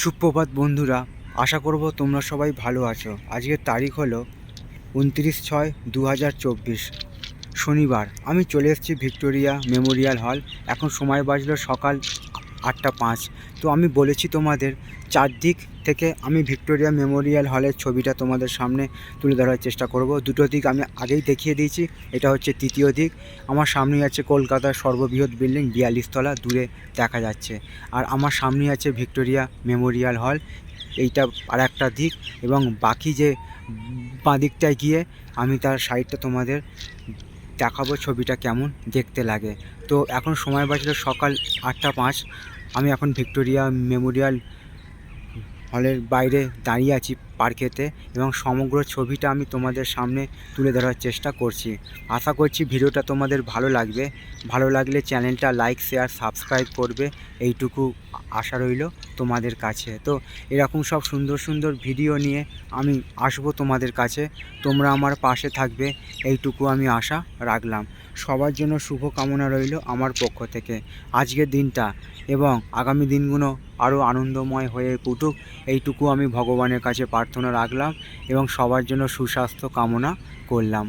সুপ্রভাত বন্ধুরা, আশা করব তোমরা সবাই ভালো আছো। আজকের তারিখ হলো উনত্রিশ ছয় দু শনিবার, আমি চলে এসেছি ভিক্টোরিয়া মেমোরিয়াল হল। এখন সময় বাজলো সকাল আটটা পাঁচ। তো আমি বলেছি তোমাদের, চারদিক থেকে আমি ভিক্টোরিয়া মেমোরিয়াল হলের ছবিটা তোমাদের সামনে তুলে ধরার চেষ্টা করব। দুটো দিক আমি আগেই দেখিয়ে দিয়েছি, এটা হচ্ছে তৃতীয় দিক। আমার সামনেই আছে কলকাতার সর্ববৃহৎ বিল্ডিং, বিয়াল্লিশতলা, দূরে দেখা যাচ্ছে। আর আমার সামনেই আছে ভিক্টোরিয়া মেমোরিয়াল হল, এইটা আর একটা দিক। এবং বাকি যে বাঁ দিকটায় গিয়ে আমি তার সাইডটা তোমাদের দেখাবো ছবিটা কেমন, দেখতে লাগে। তো এখন সময় বাজলো সকাল আটটা পাঁচ। আমি এখন ভিক্টোরিয়া মেমোরিয়াল হলের বাইরে দাঁড়িয়ে আছি। পার্কেতে এবং সমগ্র ছবিটা আমি তোমাদের সামনে তুলে ধরার চেষ্টা করছি। আশা করছি ভিডিওটা তোমাদের ভালো লাগবে। ভালো লাগলে চ্যানেলটা লাইক, শেয়ার, সাবস্ক্রাইব করবে। এইটুকু আশা রইল তোমাদের কাছে। তো এরকম সব সুন্দর সুন্দর ভিডিও নিয়ে আমি আসব তোমাদের কাছে। তোমরা আমার পাশে থাকবে। এইটুকু আমি আশা রাখলাম। সবার জন্য শুভ কামনা রইল আমার পক্ষ থেকে। আজকের দিনটা এবং আগামী দিনগুলো আরও আনন্দময় হয়ে উঠুক। এইটুকু আমি ভগবানের কাছে প্রার্থনা রাখলাম এবং সবার জন্য সুস্বাস্থ্য কামনা করলাম।